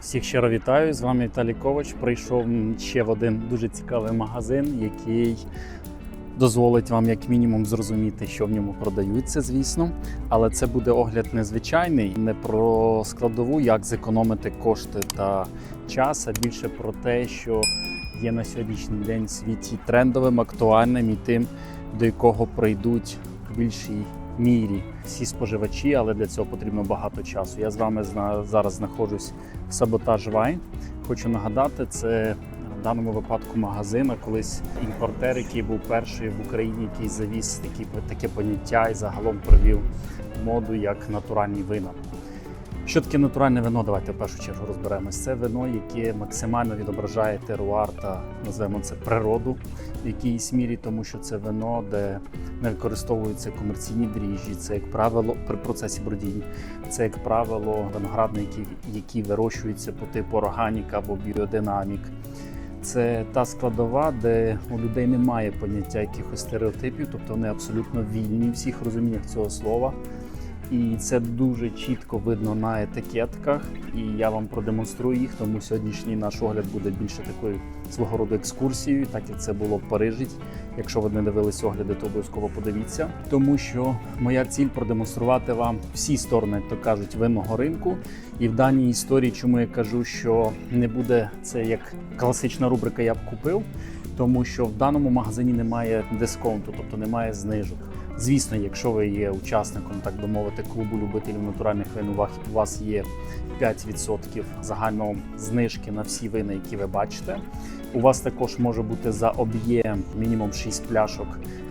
Всіх щиро вітаю. З вами Віталій Ковач. Прийшов ще в один дуже цікавий магазин, який дозволить вам як мінімум зрозуміти, що в ньому продаються, звісно. Але це буде огляд незвичайний, не про складову, як зекономити кошти та час, а більше про те, що є на сьогоднішній день в світі трендовим, актуальним і тим, до якого прийдуть більшій мірі всі споживачі, але для цього потрібно багато часу. Я з вами зараз знаходжусь в Саботаж Вайн. Хочу нагадати, це в даному випадку магазин, а колись імпортер, який був перший в Україні, який завіз такі, таке поняття і загалом провів моду як натуральні вина. Що таке натуральне вино? Давайте в першу чергу розберемось. Це вино, яке максимально відображає теруар та називаємо це природу в якійсь мірі, тому що це вино, де не використовуються комерційні дріжджі. Це як правило при процесі бродіння. Це як правило виноградники, які вирощуються по типу органіка або біодинамік. Це та складова, де у людей немає поняття якихось стереотипів, тобто вони абсолютно вільні в всіх розуміннях цього слова. І це дуже чітко видно на етикетках, і я вам продемонструю їх. Тому сьогоднішній наш огляд буде більше такою свого роду екскурсією, так як це було в Парижі. Якщо ви не дивились огляди, то обов'язково подивіться. Тому що моя ціль продемонструвати вам всі сторони, як то кажуть, винного ринку. І в даній історії, чому я кажу, що не буде це як класична рубрика Я б купив, тому що в даному магазині немає дисконту, тобто немає знижок. Звісно, якщо ви є учасником, так би мовити, клубу любителів натуральних вин, у вас- є 5% загального знижки на всі вини, які ви бачите. У вас також може бути за об'єм мінімум 6 пляшок.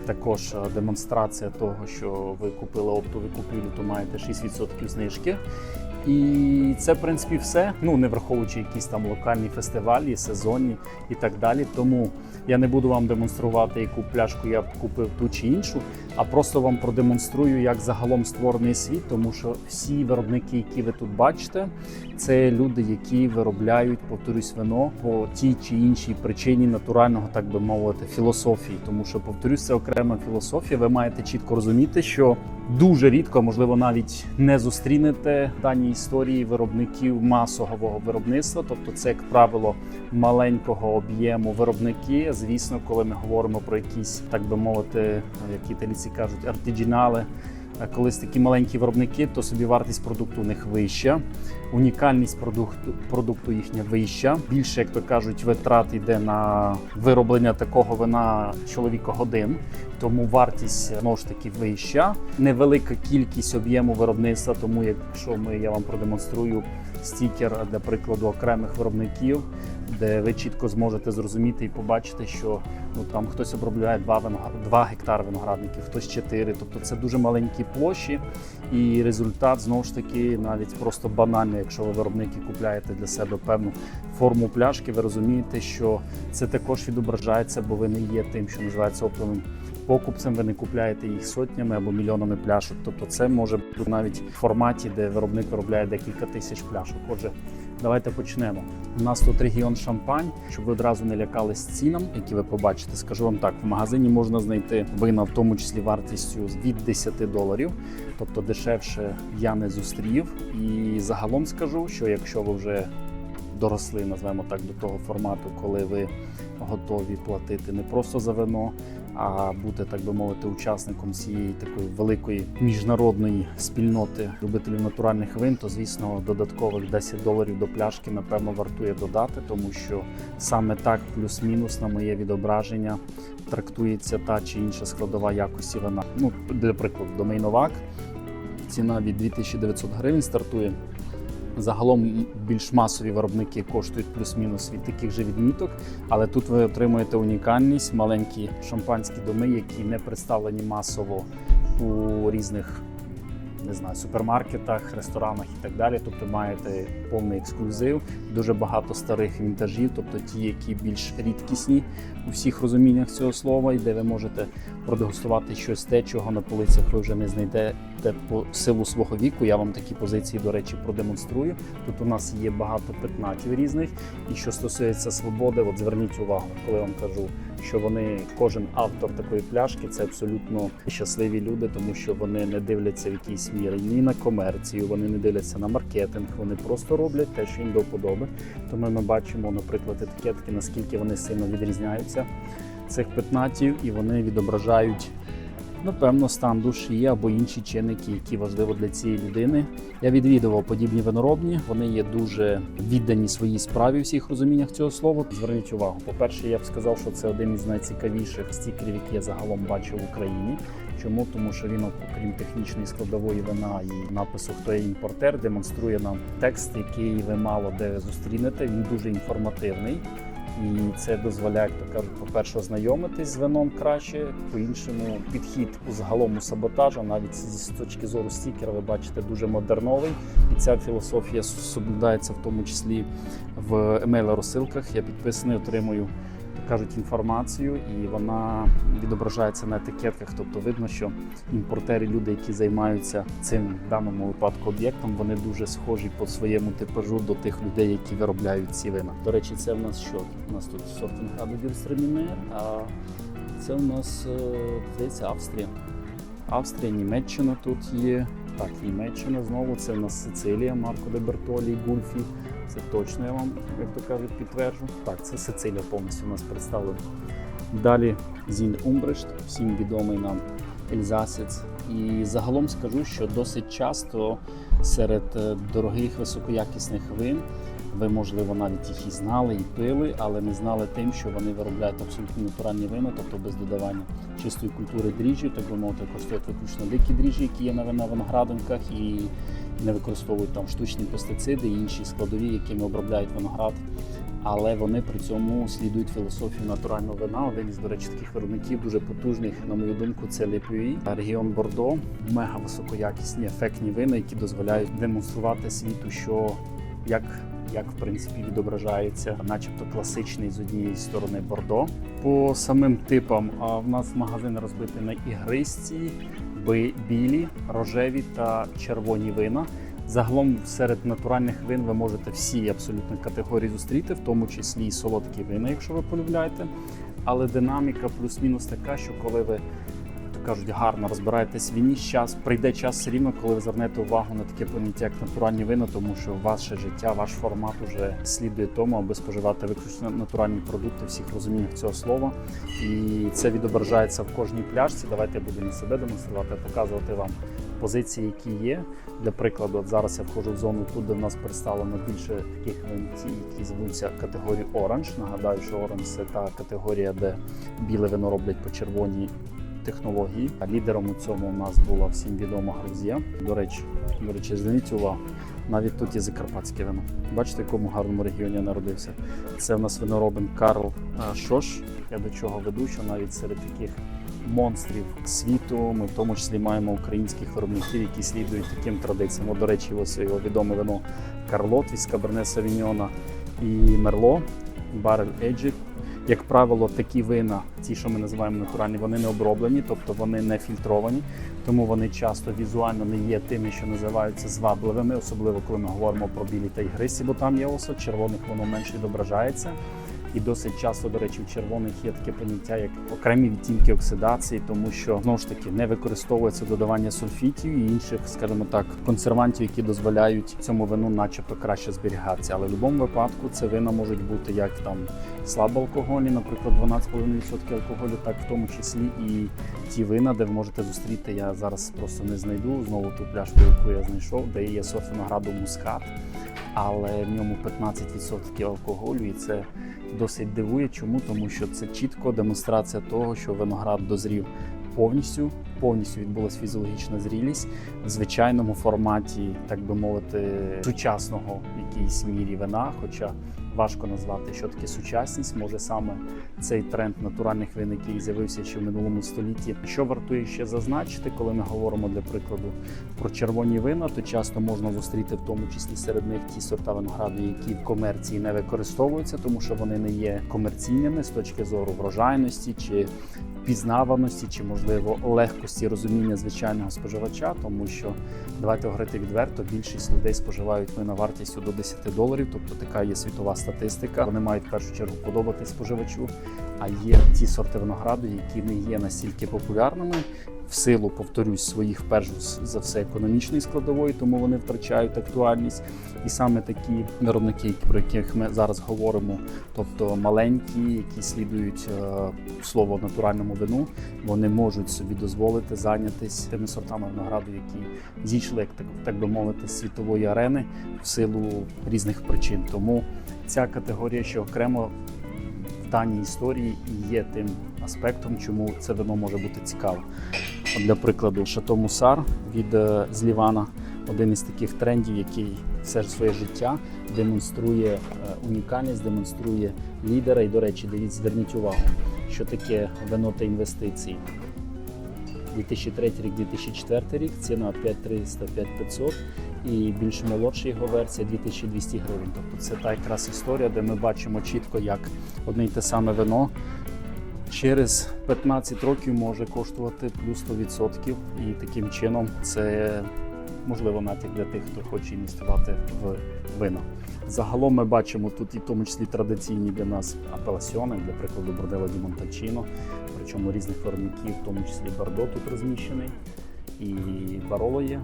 Також е, демонстрація того, що ви купили оптову купівлю, то маєте 6% знижки. І це, в принципі, все. Ну не враховуючи якісь там локальні фестивалі, сезонні і так далі. Тому я не буду вам демонструвати, яку пляшку я купив ту чи іншу, а просто вам продемонструю, як загалом створений світ, тому що всі виробники, які ви тут бачите, це люди, які виробляють, повторюсь, вино по тій чи іншій причині натурального, так би мовити, філософії. Тому що, повторюсь, це окрема філософія. Ви маєте чітко розуміти, що дуже рідко, можливо, навіть не зустрінете в даній історії виробників масового виробництва, тобто це, як правило, маленького об'єму виробники. Звісно, коли ми говоримо про якісь, так би мовити, як італійці кажуть, артиджінали. Колись такі маленькі виробники, то собі вартість продукту у них вища, унікальність продукту, продукту їхня вища. Більше, як то кажуть, витрат йде на вироблення такого вина чоловіка-годин, тому вартість знову ж таки вища. Невелика кількість об'єму виробництва, тому якщо ми я вам продемонструю стікер для прикладу окремих виробників, де ви чітко зможете зрозуміти і побачити, що ну там хтось обробляє 2, виноград... 2 гектари виноградників, хтось 4. Тобто це дуже маленькі площі, і результат знову ж таки навіть просто банальний, якщо ви виробники купляєте для себе певну форму пляшки, ви розумієте, що це також відображається, бо ви не є тим, що називається оптовим покупцем, ви не купляєте їх сотнями або мільйонами пляшок. Тобто це може бути навіть в форматі, де виробник виробляє декілька тисяч пляшок. Отже, давайте почнемо. У нас тут регіон Шампань, щоб ви одразу не лякались цінам, які ви побачите. Скажу вам так: в магазині можна знайти вина, в тому числі вартістю від 10 доларів, тобто дешевше я не зустрів. І загалом скажу, що якщо ви вже доросли, назвемо так, до того формату, коли ви готові платити не просто за вино, а бути, так би мовити, учасником цієї такої великої міжнародної спільноти любителів натуральних вин, то звісно додаткових 10 доларів до пляшки напевно вартує додати, тому що саме так, плюс-мінус, на моє відображення, трактується та чи інша складова якості вина. Ну, для прикладу, домейновак. Ціна від 2900 гривень стартує. Загалом більш масові виробники коштують плюс-мінус від таких же відміток, але тут ви отримуєте унікальність, маленькі шампанські доми, які не представлені масово у різних не знаю, супермаркетах, ресторанах і так далі. Тобто маєте повний ексклюзив, дуже багато старих вінтажів, тобто ті, які більш рідкісні у всіх розуміннях цього слова, і де ви можете продегустувати щось те, чого на полицях ви вже не знайдете по силу свого віку. Я вам такі позиції, до речі, продемонструю. Тут у нас є багато петнатів різних. І що стосується свободи, от зверніть увагу, коли я вам кажу що вони, кожен автор такої пляшки, це абсолютно щасливі люди, тому що вони не дивляться в якійсь мірі ні на комерцію, вони не дивляться на маркетинг, вони просто роблять те, що їм до вподоби. Тому ми бачимо, наприклад, етикетки, наскільки вони сильно відрізняються цих питнатів, і вони відображають. Напевно, стан душі або інші чинники, які важливо для цієї людини. Я відвідував подібні виноробні. Вони є дуже віддані своїй справі у всіх розуміннях цього слова. Зверніть увагу. По-перше, я б сказав, що це один із найцікавіших стікерів, які я загалом бачив в Україні. Чому? Тому що він, окрім технічної складової вина і напису, хто є імпортер, демонструє нам текст, який ви мало де зустрінете. Він дуже інформативний. І це дозволяє, як по-перше, ознайомитись з вином краще, по-іншому підхід у загалом саботажу, навіть з точки зору стікера, ви бачите, дуже модерновий. І ця філософія соблюдається в тому числі в емейл-розсилках. Я підписаний, отримую кажуть інформацію, і вона відображається на етикетках. Тобто видно, що імпортери, люди, які займаються цим в даному випадку об'єктом, вони дуже схожі по своєму типажу до тих людей, які виробляють ці вина. До речі, це в нас що? У нас тут Сортенграду Гюрстремінер, а це у нас е, здається Австрія. Австрія, Німеччина тут є. Так, Німеччина знову це в нас Сицилія, Марко де Бертолі, Гульфі. Це точно я вам, як то кажуть, підтверджу. Так, це Сицилія повністю у нас представлена. Далі Зін Умбрешт, всім відомий нам Ельзасець. І загалом скажу, що досить часто серед е, дорогих високоякісних вин ви, можливо, навіть їх і знали, і пили, але не знали тим, що вони виробляють абсолютно натуральні вина, тобто без додавання чистої культури дріжджів, так би мовити, коштують виключно дикі дріжджі, які є на виноградинках, і не використовують там штучні пестициди і інші складові, якими обробляють виноград. Але вони при цьому слідують філософію натурального вина. Один із, до речі, таких виробників дуже потужних, на мою думку, це Лепюї, регіон Бордо, мега високоякісні ефектні вина, які дозволяють демонструвати світу, що як як в принципі відображається, начебто класичний з однієї сторони бордо. По самим типам а, в нас магазин розбитий на ігристі, білі, рожеві та червоні вина. Загалом серед натуральних вин ви можете всі абсолютно категорії зустріти, в тому числі і солодкі вина, якщо ви полюбляєте. Але динаміка плюс-мінус така, що коли ви кажуть, гарно розбираєтесь в віні, час прийде час рівно, коли ви звернете увагу на таке поняття, як натуральні вина, тому що ваше життя, ваш формат уже слідує тому, аби споживати виключно натуральні продукти всіх розуміннях цього слова. І це відображається в кожній пляшці. Давайте я буду не себе демонструвати, показувати вам позиції, які є. Для прикладу, от зараз я входжу в зону тут, де в нас представлено більше таких вин, які звуться категорію Оранж. Нагадаю, що Оранж це та категорія, де біле вино роблять по червоній технології. Лідером у цьому у нас була всім відома Грузія. До речі, до речі, зверніть увагу. Навіть тут є закарпатське вино. Бачите, в якому гарному регіоні я народився. Це в нас виноробин Карл Шош. Я до чого веду, що навіть серед таких монстрів світу ми в тому числі маємо українських виробників, які слідують таким традиціям. До речі, ось його відоме вино Карлот від Каберне Савіньона і Мерло, Барель Еджі. Як правило, такі вина, ті, що ми називаємо натуральні, вони не оброблені, тобто вони не фільтровані, тому вони часто візуально не є тими, що називаються звабливими, особливо коли ми говоримо про білі та ігристі, бо там є осад, червоних воно менш відображається. І досить часто, до речі, в червоних є таке поняття, як окремі відтінки оксидації, тому що знову ж таки не використовується додавання сульфітів і інших, скажімо так, консервантів, які дозволяють цьому вину, начебто, краще зберігатися. Але в будь-якому випадку це вина можуть бути як там слабоалкогольні, наприклад, 12,5% алкоголю, так в тому числі і ті вина, де ви можете зустріти. Я зараз просто не знайду знову ту пляшку, яку я знайшов, де є сорт винограду мускат, але в ньому 15% алкоголю, і це досить дивує. Чому? Тому що це чітко демонстрація того, що виноград дозрів повністю, повністю відбулася фізіологічна зрілість в звичайному форматі, так би мовити, сучасного в якійсь мірі вина. Хоча важко назвати, що таке сучасність. Може саме цей тренд натуральних вин, який з'явився ще в минулому столітті. Що вартує ще зазначити, коли ми говоримо для прикладу про червоні вина, то часто можна зустріти в тому числі серед них ті сорта винограду, які в комерції не використовуються, тому що вони не є комерційними з точки зору врожайності чи впізнаваності чи, можливо, легкості розуміння звичайного споживача, тому що давайте говорити відверто, більшість людей споживають вина вартістю до 10 доларів, тобто така є світова статистика. Вони мають в першу чергу подобатись споживачу. А є ті сорти винограду, які не є настільки популярними. В силу, повторюсь, своїх перш за все економічної складової, тому вони втрачають актуальність. І саме такі виробники, про яких ми зараз говоримо, тобто маленькі, які слідують е, слово натуральному вину, вони можуть собі дозволити зайнятися тими сортами винограду, які зійшли, як так, так би мовити, світової арени в силу різних причин. Тому ця категорія ще окремо даній історії і є тим аспектом, чому це вино може бути цікаве. От для прикладу, Шато Мусар від е, Злівана один із таких трендів, який все своє життя демонструє е, унікальність, демонструє лідера. І, до речі, дивіться, зверніть увагу, що таке вино та інвестиції. 2003 рік, 2004 рік, ціна 5300, 5500 і більш молодша його версія 2200 гривень. Тобто це та якраз історія, де ми бачимо чітко, як одне й те саме вино через 15 років може коштувати плюс 100%. І таким чином це можливо натяк для тих, хто хоче інвестувати в вина. Загалом ми бачимо тут і в тому числі традиційні для нас апеласіони, для прикладу Бордело Ді Монтачино, причому різних виробників, в тому числі Бардо тут розміщений, і Бароло є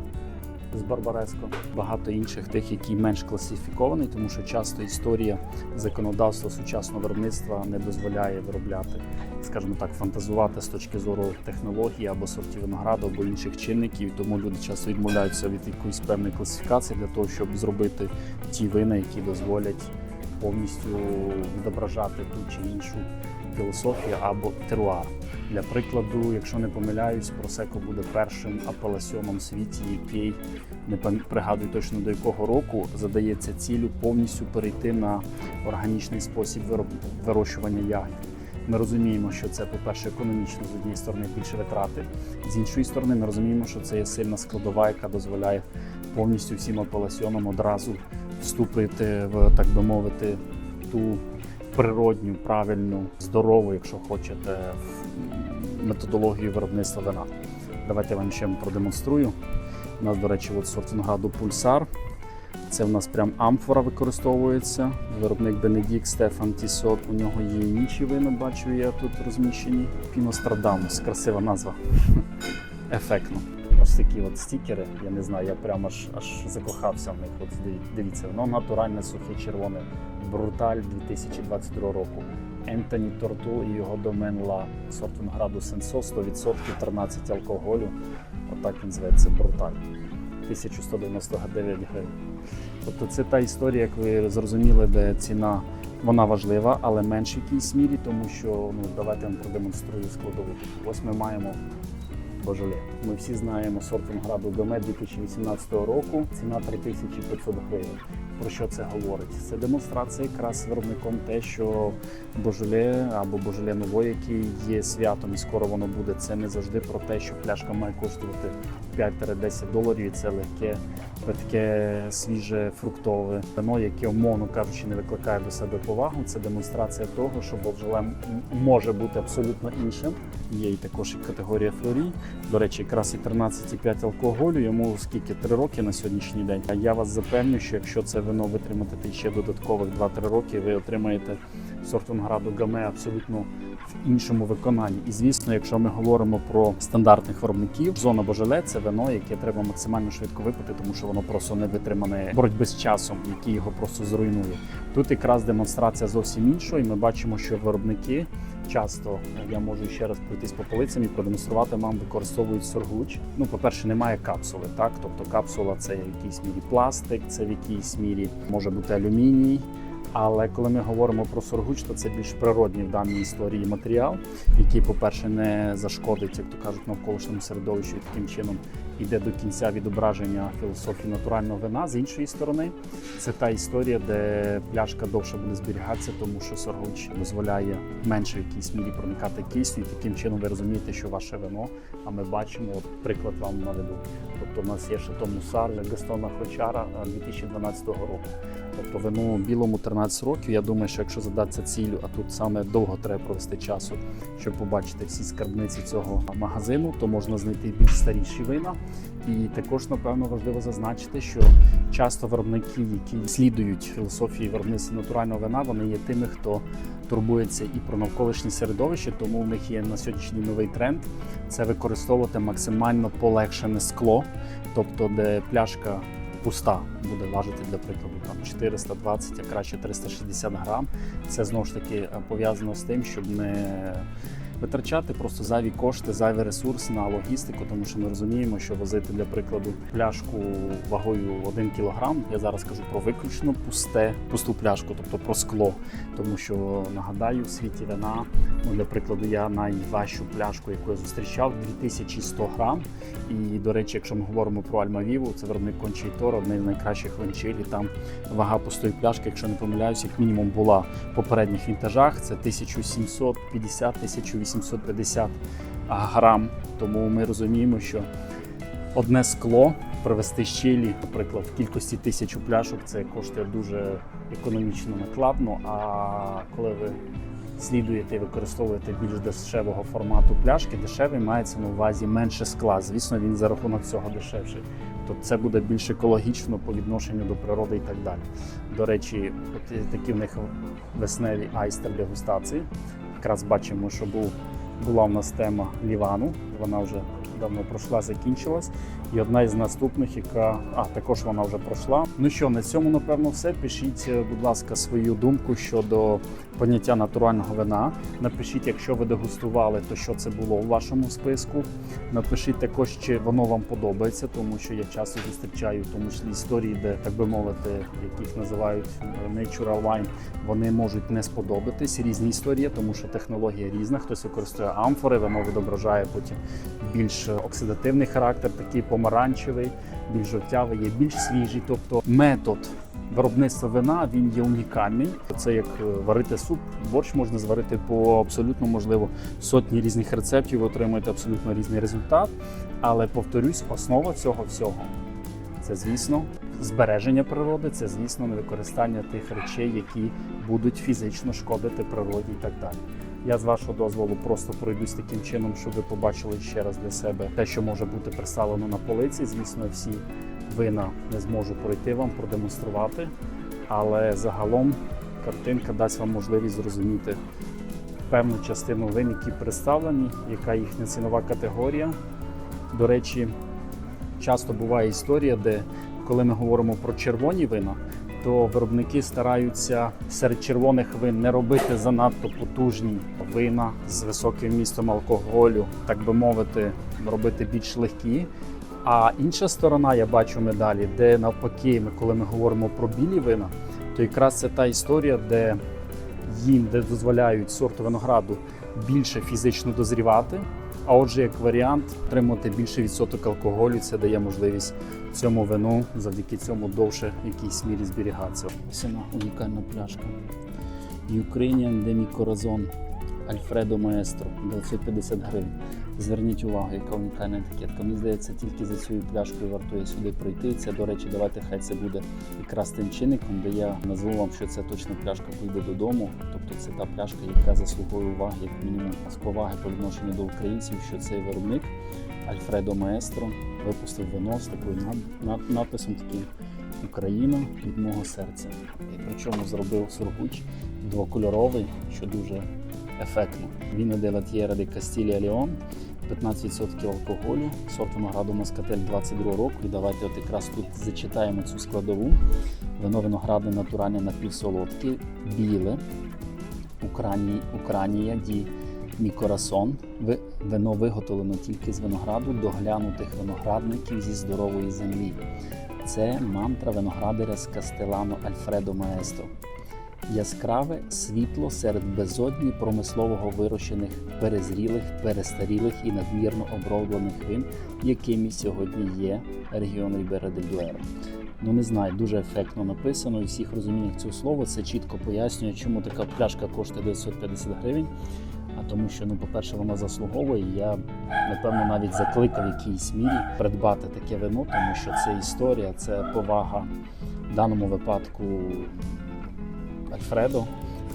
з Барбареско, багато інших тих, які менш класифіковані, тому що часто історія законодавства сучасного виробництва не дозволяє виробляти, скажімо так, фантазувати з точки зору технології або сортів винограду, або інших чинників. Тому люди часто відмовляються від якоїсь певної класифікації для того, щоб зробити ті вина, які дозволять повністю відображати ту чи іншу філософію або теруар. Для прикладу, якщо не помиляюсь, Просеко буде першим апеласьоном світі, який не пригадую точно до якого року задається цілю повністю перейти на органічний спосіб вирощування ягід. Ми розуміємо, що це, по-перше, економічно з однієї сторони більше витрати, з іншої сторони, ми розуміємо, що це є сильна складова, яка дозволяє повністю всім апеласьонам одразу вступити в, так би мовити, ту природню, правильну, здорову, якщо хочете, методологію виробництва вина. Давайте я вам ще продемонструю. У нас, до речі, от сорт винограду пульсар. Це в нас прям амфора використовується. Виробник Бенедікт Стефан Тісот. У нього є інші вина, бачу я тут розміщені. Пінострадамус, красива назва. Ефектно. Ось такі от стікери. Я не знаю, я прямо аж аж закохався в них. От дивіться, воно натуральне сухе червоне. Бруталь 2022 року. Ентоні Тортул і його домен Ла. Сорт винограду Сенсо 100%, 13 алкоголю. Отак він зветься Бруталь. 1199 гривень. Тобто це та історія, як ви зрозуміли, де ціна вона важлива, але менш в якійсь мірі, тому що ну давайте я вам продемонструю складову. Ось ми маємо Божоле. Ми всі знаємо сорт Гоме 2018 року. Ціна 3500 гривень. Про що це говорить? Це демонстрація якраз виробником те, що Божоле або Божоле ново, який є святом, і скоро воно буде. Це не завжди про те, що пляшка має коштувати 5-10 доларів. І це легке, таке свіже фруктове вино, яке, умовно кажучи, не викликає до себе повагу. Це демонстрація того, що Божоле може бути абсолютно іншим. Є і також і категорія флорій. До речі, якраз і 13,5 алкоголю, йому скільки 3 роки на сьогоднішній день. А я вас запевню, що якщо це вино витримати ще додаткових 2-3 роки, ви отримаєте сорт винограду гаме абсолютно в іншому виконанні. І звісно, якщо ми говоримо про стандартних виробників, зона Божеле це вино, яке треба максимально швидко випити, тому що воно просто не витримане боротьби з часом, який його просто зруйнує. Тут якраз демонстрація зовсім іншого, і ми бачимо, що виробники часто я можу ще раз пройтись по полицям і продемонструвати вам, використовують соргуч. Ну, по-перше, немає капсули, так тобто капсула це в якійсь мірі пластик, це в якійсь мірі може бути алюміній. Але коли ми говоримо про соргуч, то це більш природній в даній історії матеріал, який, по-перше, не зашкодить, як то кажуть, навколишньому середовищу і таким чином іде до кінця відображення філософії натурального вина. З іншої сторони, це та історія, де пляшка довше буде зберігатися, тому що соргуч дозволяє менше в якійсь мірі проникати кисню. І таким чином ви розумієте, що ваше вино. А ми бачимо, от приклад вам наведу. Тобто, у нас є шато Мусар Гастона Хочара 2012 року. Тобто вино білому 13 років. Я думаю, що якщо задатися цілю, а тут саме довго треба провести часу, щоб побачити всі скарбниці цього магазину, то можна знайти більш старіші вина. І також, напевно, важливо зазначити, що часто виробники, які слідують філософії виробництва натурального вина, вони є тими, хто турбується і про навколишнє середовище, тому в них є на сьогоднішній новий тренд це використовувати максимально полегшене скло, тобто де пляшка пуста буде важити для прикладу там 420, а краще 360 грам. Це знову ж таки е, пов'язано з тим, щоб не витрачати просто зайві кошти, зайвий ресурс на логістику, тому що ми розуміємо, що возити для прикладу пляшку вагою 1 кг, я зараз кажу про виключно пусте, пусту пляшку, тобто про скло. Тому що нагадаю, в світі вина, ну для прикладу, я найважчу пляшку, яку я зустрічав, 2100 грам. І до речі, якщо ми говоримо про Альмавіву, це виробник Кончейтор, одне з найкращих винчиль. Там вага пустої пляшки, якщо не помиляюсь, як мінімум була в попередніх вінтажах. Це 1750-1850 грам. Тому ми розуміємо, що одне скло привезти щелі, наприклад, в кількості тисячу пляшок, це коштує дуже економічно накладно. А коли ви слідуєте і використовуєте більш дешевого формату пляшки, дешевий мається на увазі менше скла. Звісно, він за рахунок цього дешевший. Тобто це буде більш екологічно по відношенню до природи і так далі. До речі, от такі в них весневі айстер дегустації. Якраз бачимо, що був, була в нас тема Лівану. Вона вже давно пройшла, закінчилась. І одна із наступних, яка а також вона вже пройшла. Ну що, на цьому напевно все. Пишіть, е, будь ласка, свою думку щодо поняття натурального вина. Напишіть, якщо ви дегустували, то що це було у вашому списку. Напишіть також, чи воно вам подобається, тому що я часто зустрічаю в тому числі історії, де так би мовити, яких називають е, natural wine, вони можуть не сподобатись. Різні історії, тому що технологія різна. Хтось використовує амфори, воно відображає потім більш оксидативний характер, такий помаранчевий, більш жовтявий, є більш свіжий. Тобто метод виробництва вина він є унікальний. Це як е, варити суп, борщ можна зварити по абсолютно можливо сотні різних рецептів, ви отримуєте абсолютно різний результат. Але повторюсь, основа цього всього це, звісно, збереження природи, це, звісно, не використання тих речей, які будуть фізично шкодити природі і так далі. Я з вашого дозволу просто пройдусь таким чином, щоб ви побачили ще раз для себе те, що може бути представлено на полиці. Звісно, всі вина не зможу пройти вам, продемонструвати, але загалом картинка дасть вам можливість зрозуміти певну частину вин, які представлені, яка їхня цінова категорія. До речі, часто буває історія, де коли ми говоримо про червоні вина, то виробники стараються серед червоних вин не робити занадто потужні вина з високим містом алкоголю, так би мовити, робити більш легкі. А інша сторона, я бачу медалі, де навпаки, ми, коли ми говоримо про білі вина, то якраз це та історія, де їм де дозволяють сорту винограду більше фізично дозрівати. А отже, як варіант, отримати більший відсоток алкоголю, це дає можливість цьому вину завдяки цьому довше в якійсь мірі зберігатися. Ось вона унікальна пляшка. Ukrainian Demi Corazon Альфредо Маестро 950 гривень. Зверніть увагу, яка унікальна етикетка. Мені здається, тільки за цією пляшкою вартує сюди пройти. Це, до речі, давайте хай це буде якраз тим чинником, де я назву вам, що це точно пляшка поїде додому. Тобто це та пляшка, яка заслуговує уваги, як мінімум, з поваги по відношенню до українців, що цей виробник Альфредо Маестро випустив вино з такою над- над- надписом таким Україна від мого серця. І причому зробив сургуч двокольоровий, що дуже ефектно. Віно де Латьєра де Кастілія Леон, 15% алкоголю, сорт винограду Москатель 22 року. І давайте от якраз тут зачитаємо цю складову. Вино виноградне натуральне напівсолодке, біле, Украні, Укранія ді Мікорасон. Вино виготовлено тільки з винограду доглянутих виноградників зі здорової землі. Це мантра виноградаря з Кастелано Альфредо Маестро. Яскраве світло серед безодні промислового вирощених, перезрілих, перестарілих і надмірно оброблених вин, якими сьогодні є регіон Рібера Дуеро. Ну не знаю, дуже ефектно написано. І всіх розуміннях цього слова це чітко пояснює, чому така пляшка коштує 950 гривень. А тому, що ну, по-перше, вона заслуговує. Я напевно навіть закликав якійсь мірі придбати таке вино, тому що це історія, це повага в даному випадку Альфредо.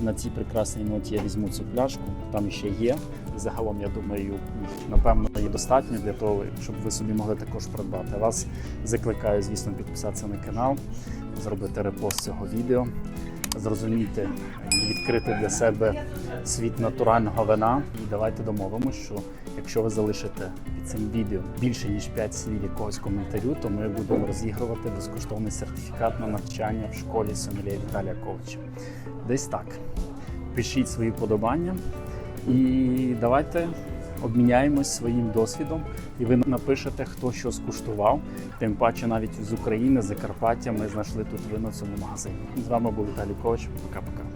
На цій прекрасній ноті я візьму цю пляшку. Там ще є. Загалом, я думаю, напевно, є достатньо для того, щоб ви собі могли також придбати. Вас закликаю, звісно, підписатися на канал, зробити репост цього відео, зрозуміти і відкрити для себе світ натурального вина. І давайте домовимося, що якщо ви залишите під цим відео більше ніж 5 слів якогось коментарю, то ми будемо розігрувати безкоштовний сертифікат на навчання в школі Сомелія Віталія Ковича. Десь так. Пишіть свої подобання і давайте обміняємось своїм досвідом. І ви напишете, хто що скуштував. Тим паче, навіть з України, Закарпаття, ми знайшли тут вино в цьому магазині. З вами був Віталій Ковач. Пока-пока.